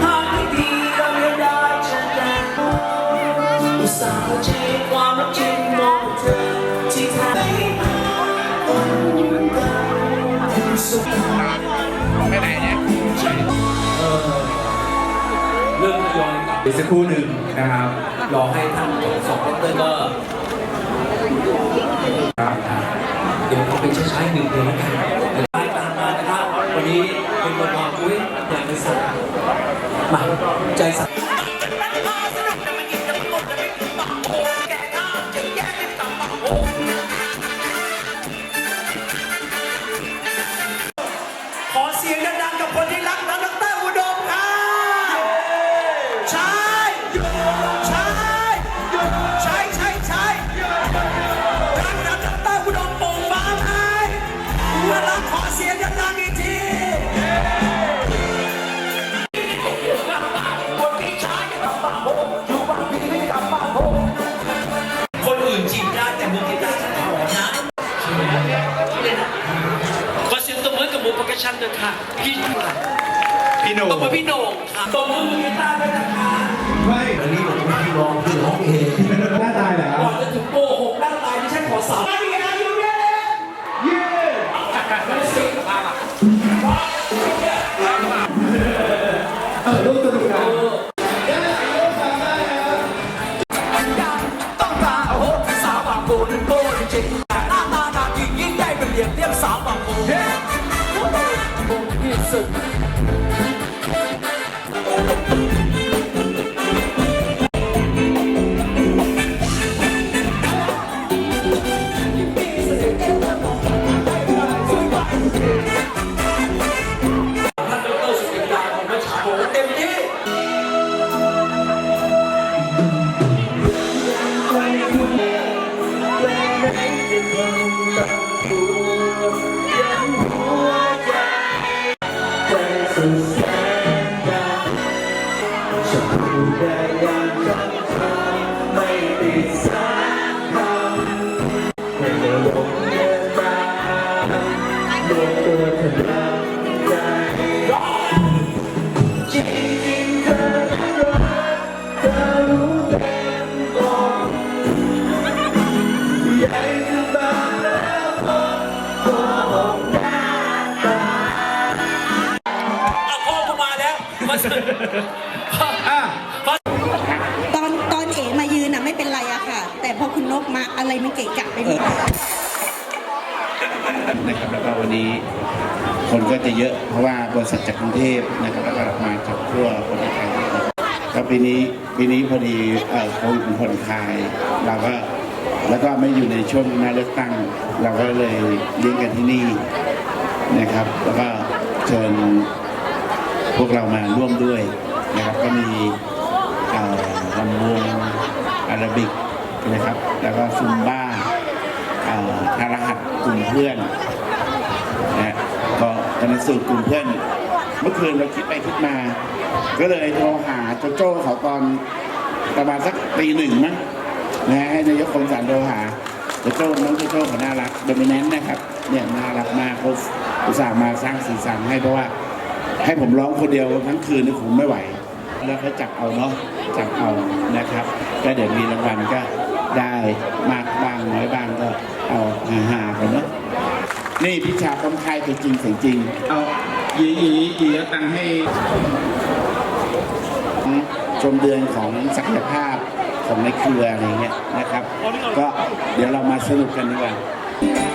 ไม่ดีเราไม่ได้ชนะเราสารใจความรักที่มองเธอที่ท้ไม่มาคนเดิมสุดท้ายไปไหนเนี่ยเรื่องย้อนกลับอีกสักครู่หนึ่งนะครับ รอให้ท่านสองดรก็ครับ เดี๋ยวเอาไปใช้ๆหนึ่งเดียวแล้วกันไปตามมานะครับวันนี้เป็นวันนอนอุ้ยอยากไปสั่งมาใจสั่ง หมูประกชันด้วยค่ะพี่หนุ่มพี่โหนตบมือพี่โหน่งค่ะตบมือมือกีตาร์ด้วยนะคะไม่วันนี้ผมไม่ได้ร้องพี่ร้องเองหน้าตายเหรอก่อนจะถึงโกหกหน้าตายดิฉันขอสาว บ อะพ่อกูมาแล้วมาเสร็จอะตอนตอนเอ๋มายืนอะไม่เป็นไรอะค่ะ แต่พอคุณนกมาอะไรมันเกะกะไปหมดนะครับแล้วก็วันนี้คนก็จะเยอะเพราะว่าบริษัทจากกรุงเทพนะครับแล้วก็มาจากทั่วประเทศไทยนะครับก็ปีนี้ปีนี้พอดีเอ่อโควิดมันผ่อนคลายเราก็แล้วก็ไม่อยู่ในช่วงหน้าเลือกตั้ง เราก็เลยเลี้ยงกันที่นี่นะครับ แล้วก็เชิญพวกเรามาร่วมด้วยนะครับ ก็มีลำวงอาราบิกนะครับ แล้วก็ซุมบ้าเอ่อทารหัสกลุ่มเพื่อนนะฮะก็ตอนนั้นสูตรกลุ่มเพื่อน เมื่อคืนเราคิดไปคิดมา ก็เลยโทรหาโจโจ้เขาตอนประมาณสักตีหนึ่งมั้งนะฮะให้นายกคมสันโทรหา โจโจ้น้องโจโจ้เขาน่ารักโดมิเนนต์นะครับเนี่ยน่ารักมากเขาอุตส่าห์มาสร้างสีสันให้เพราะว่า ให้ผมร้องคนเดียวทั้งคืนนี่ผมไม่ไหว แล้วเขาจับเอาเนาะจับเอานะครับ ก็เดี๋ยวมีรางวัลก็ได้มากบ้างน้อยบ้างก็เอาหาๆกันเนาะนี่พิชาต้นไทยตัวจริงเสียงจริง เอาหยีหยีหยีเอาตังค์ให้ชมเดือนของศักยภาพของในเครืออะไรเงี้ยนะครับ ก็ เดี๋ยว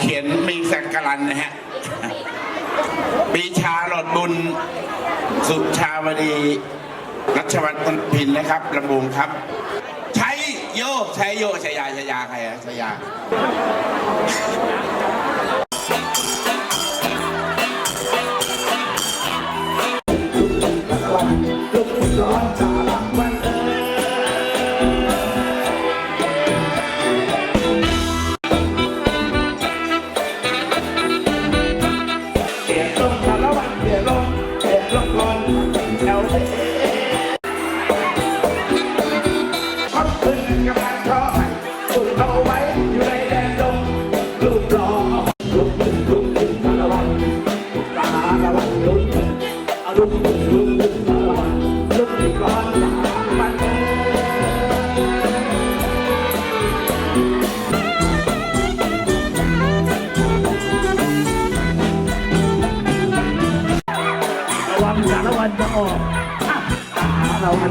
เขียนมีสักกรันนะฮะปีชาหลอดบุญ สุชาวดีรัชวัตนพินนะครับลำบูงครับ ใช้โยใช้โยชยาชยาใครอะชยา เราอั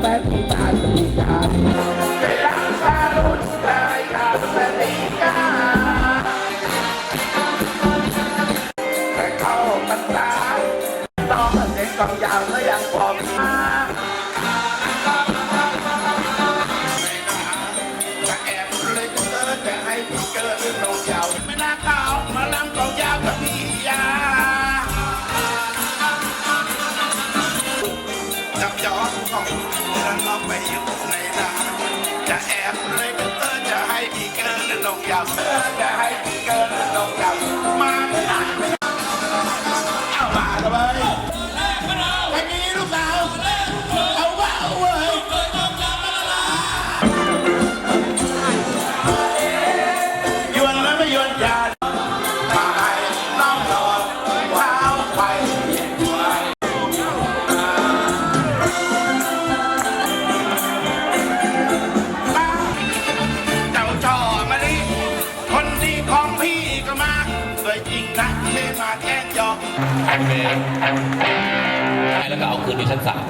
แฟน อดของเดินลงไปอยู่ในน้ำจะแอบเลยเออจะให้พี่เกินลงยาวเออจะให้พี่เกินลงยา ชั้นสาม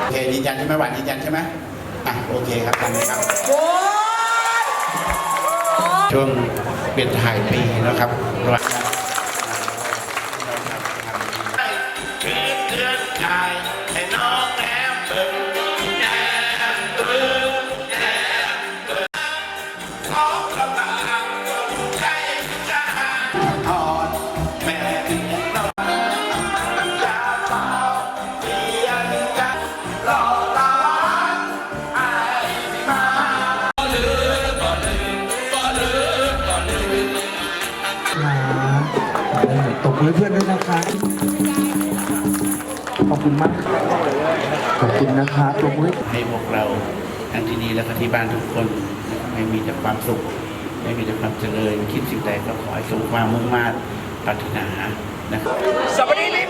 โอเคยืนยันใช่ไหมหวานยืนยันใช่ไหมอะโอเคครับทำเลยครับช่วงเปลี่ยนถ่ายปีนะครับระหว่างคืนเดือนชายให้น้องแอมเบิ่ง ตบมือเพื่อนด้วยนะคะขอบคุณมากขอบคุณนะคะตบมือให้พวกเราทั้งที่นี่และที่บ้านทุกคนให้มีแต่ความสุขให้มีแต่ความเจริญคิดสิ่งใดก็ขอให้สมความมุ่งมา่ปรารถนานะครับสวัสดี